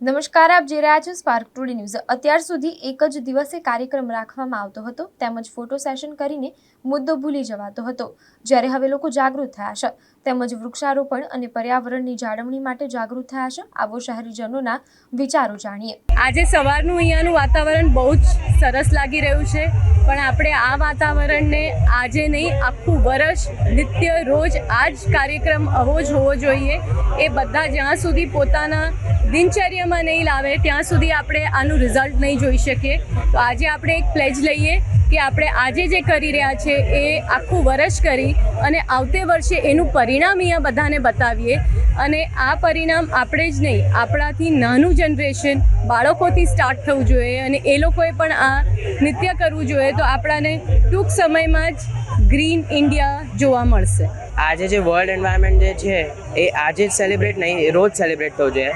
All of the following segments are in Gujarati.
નમસ્કાર, આપ જે રહ્યા છો સ્પાર્ક ટુડે ન્યૂઝ અત્યાર સુધી એક જ દિવસે કાર્યક્રમ રાખવામાં આવતો હતો. તેમજ ફોટો સેશન કરીને મુદ્દો ભૂલી જવાતો હતો. જ્યારે હવે લોકો જાગૃત થયા છે. તેમજ વૃક્ષારોપણ અને પર્યાવરણની જાળવણી માટે જાગૃત થયા છે. આવો શહેરીજનોના વિચારો જાણીએ. આજે સવારનું અહીંયાનું વાતાવરણ બહુ જ સરસ લાગી રહ્યું છે. પણ આપણે આ વાતાવરણને આજે નહીં, આખું વર્ષ નિત્ય રોજ આ જ કાર્યક્રમ આવો જ હોવો જોઈએ. એ બધા જ્યાં સુધી પોતાના દિનચર્યામાં નહીં લાવે, ત્યાં સુધી આપણે આનું રિઝલ્ટ નહીં જોઈ શકીએ. તો આજે આપણે એક પ્લેજ લઈએ. કે આપણે આજે જે કરી રહ્યા છે એ આખું વર્ષ કરી અને આવતે વર્ષે એનું પરિણામ અહીંયા બધાને બતાવીએ. અને આ પરિણામ આપણે જ નહીં, આપણાથી નાનું જનરેશન બાળકોથી સ્ટાર્ટ થવું જોઈએ અને એ લોકોએ પણ આ નૃત્ય કરવું જોઈએ તો આપણાને ટૂંક સમયમાં જ ગ્રીન ઇન્ડિયા જોવા મળશે. આજે જે વર્લ્ડ એન્વાયરમેન્ટ જે છે, એ આજે જ સેલિબ્રેટ નહીં રોજ સેલિબ્રેટ થવું જોઈએ.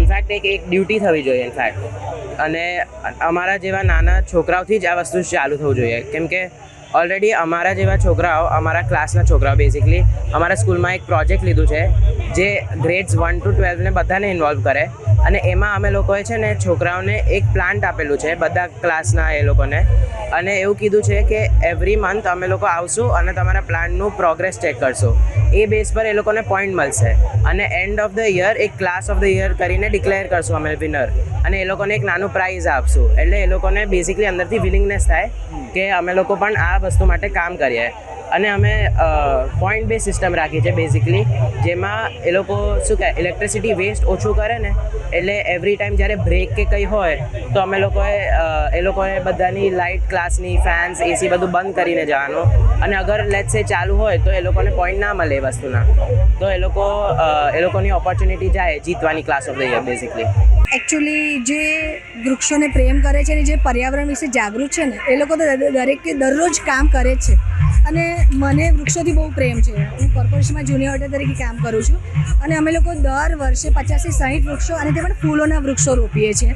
ઇનફેક્ટ એક એક ડ્યુટી થવી જોઈએ ઇનફેક્ટ અને અમારા જેવા નાના છોકરાઓથી જ આ વસ્તુ ચાલુ થવું જોઈએ. કેમ કે ઓલરેડી અમારા જેવા છોકરાઓ, અમારા ક્લાસના છોકરાઓ બેઝિકલી અમારા સ્કૂલમાં એક પ્રોજેક્ટ લીધું છે, જે ગ્રેડ્સ વન ટુ ટ્વેલ્વને બધાને ઇન્વોલ્વ કરે. અને એમાં અમે લોકોએ છે ને છોકરાઓને એક પ્લાન્ટ આપેલું છે, બધા ક્લાસના એ લોકોને. અને એવું કીધું છે કે એવરી મંથ અમે લોકો આવશું અને તમારા પ્લાન્ટનું પ્રોગ્રેસ ચેક કરશું. એ બેઝ પર એ લોકોને પોઈન્ટ મળશે. અને એન્ડ ઓફ ધ યર એક ક્લાસ ઓફ ધ યર કરીને ડિક્લેર કરશું અમે વિનર અને એ લોકોને એક નાનું પ્રાઇઝ આપશું. એટલે એ લોકોને બેઝિકલી અંદરથી વિલિંગનેસ થાય કે અમે લોકો પણ આ વસ્તુ માટે કામ કરીએ. અને અમે પોઈન્ટ બે સિસ્ટમ રાખી છે બેઝિકલી જેમાં એ લોકો શું કહે ઇલેક્ટ્રિસિટી વેસ્ટ ઓછું કરે ને, એટલે એવરી ટાઈમ જ્યારે બ્રેક કે કંઈ હોય, તો અમે લોકોએ એ લોકોએ બધાની લાઇટ ક્લાસની ફેન્સ એસી બધું બંધ કરીને જવાનું. અને અગર લેટ્સ સે ચાલુ હોય, તો એ લોકોને પોઈન્ટ ના મળે એ વસ્તુના. તો એ લોકો એ લોકોની ઓપોર્ચ્યુનિટી જાય જીતવાની class of the year basically actually જે વૃક્ષોને પ્રેમ કરે છે અને જે પર્યાવરણ વિશે જાગૃત છે ને, એ લોકો તો દરેક દરરોજ કામ કરે છે. અને મને વૃક્ષોથી બહુ પ્રેમ છે. હું કોર્પોરેશનમાં જુનિયર ઓર્ડર તરીકે કામ કરું છું અને અમે લોકો દર વર્ષે પચાસથી સાહીઠ વૃક્ષો અને તે પણ ફૂલોના વૃક્ષો રોપીએ છીએ.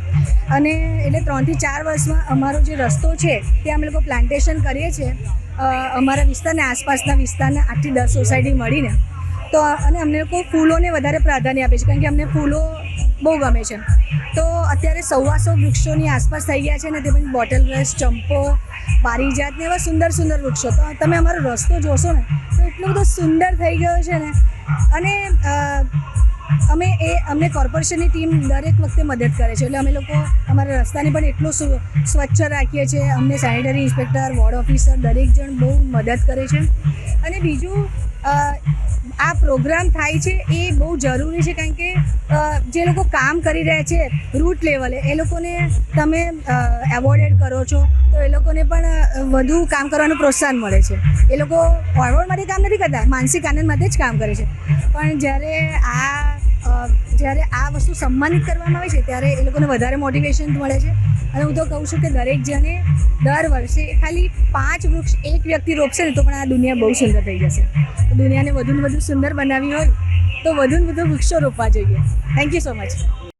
અને એટલે ત્રણથી ચાર વર્ષમાં અમારો જે રસ્તો છે, તે અમે લોકો પ્લાન્ટેશન કરીએ છીએ. અમારા વિસ્તારને આસપાસના વિસ્તારને આઠથી દસ સોસાયટી મળીને. તો, અને અમને લોકો ફૂલોને વધારે પ્રાધાન્ય આપે છે, કારણ કે અમને ફૂલો બહુ ગમે છે. તો અત્યારે સવાસો વૃક્ષોની આસપાસ થઈ ગયા છે ને તે પછી બોટલ બ્રશ ચંપો, પારિજાત ને એવા સુંદર સુંદર વૃક્ષો. તો તમે અમારો રસ્તો જોશો ને, તો એટલો બધો સુંદર થઈ ગયો છે ને. અને અમે એ, અમને કોર્પોરેશનની ટીમ દરેક વખતે મદદ કરે છે. એટલે અમે લોકો અમારા રસ્તાને પણ એટલું સ્વ- સ્વચ્છ રાખીએ છીએ. અમને સેનિટરી ઇન્સ્પેક્ટર વોર્ડ ઓફિસર દરેક જણ બહુ મદદ કરે છે. અને બીજું આ પ્રોગ્રામ થાય છે એ બહુ જરૂરી છે કારણ કે જે લોકો કામ કરી રહ્યા છે રૂટ લેવલે એ લોકોને તમે એવોર્ડેડ કરો છો, તો એ લોકોને પણ વધુ કામ કરવાનું પ્રોત્સાહન મળે છે. એ લોકો ફોરવર્ડ માટે કામ નથી કરતા, માનસિક આનંદ માટે જ કામ કરે છે. પણ જ્યારે આ જ્યારે આ વસ્તુ સન્માનિત કરવામાં આવે છે, ત્યારે એ લોકોને વધારે મોટિવેશન મળે છે. અને હું તો કહું છું કે દરેક જણે દર વર્ષે ખાલી પાંચ વૃક્ષ એક વ્યક્તિ રોપશે ને તો પણ આ દુનિયા બહુ સુંદર થઈ જશે. દુનિયાને વધુ ને વધુ સુંદર બનાવી હોય તો વધુ ને વધુ વૃક્ષો રોપવા જોઈએ. Thank you so much